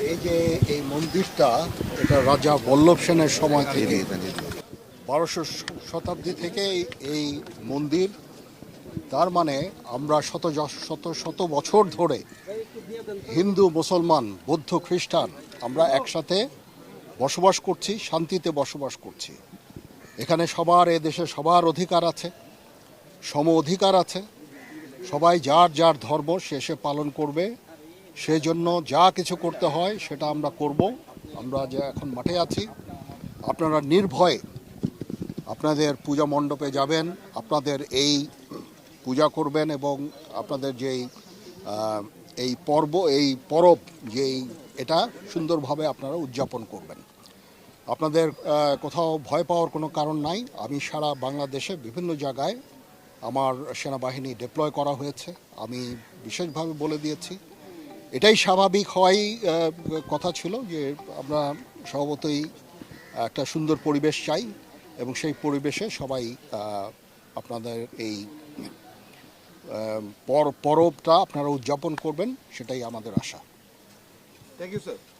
এই যে এই মন্দিরটা, এটা রাজা বল্লভ সেনের সময় থেকে। বারোশো শতাব্দী থেকে এই- মন্দির, তার মানে আমরা শত শত শত বছর ধরে হিন্দু, মুসলমান, বৌদ্ধ, খ্রিস্টান, আমরা একসাথে বসবাস করছি, শান্তিতে বসবাস করছি। এখানে সবার, এ দেশে সবার অধিকার আছে, সম অধিকার আছে। সবাই যার যার ধর্ম সে সে পালন করবে। সেই জন্য যা কিছু করতে হয় সেটা আমরা করব। আমরা যে এখন মাঠে আছি, আপনারা নির্ভয়ে আপনাদের পূজা মণ্ডপে যাবেন, আপনাদের এই পূজা করবেন এবং আপনাদের যেই এই পর্ব, এই পরব যেই, এটা সুন্দরভাবে আপনারা উদযাপন করবেন। আপনাদের কোথাও ভয় পাওয়ার কোনো কারণ নাই। আমি সারা বাংলাদেশে বিভিন্ন জায়গায় আমার সেনাবাহিনী ডিপ্লয় করা হয়েছে। আমি বিশেষভাবে বলে দিয়েছি এটাই স্বাভাবিক হওয়াই কথা ছিল যে আমরা স্বভাবতই একটা সুন্দর পরিবেশ চাই এবং সেই পরিবেশে সবাই আপনাদের এই পর, পরবটা আপনারা উদযাপন করবেন, সেটাই আমাদের আশা। Thank you sir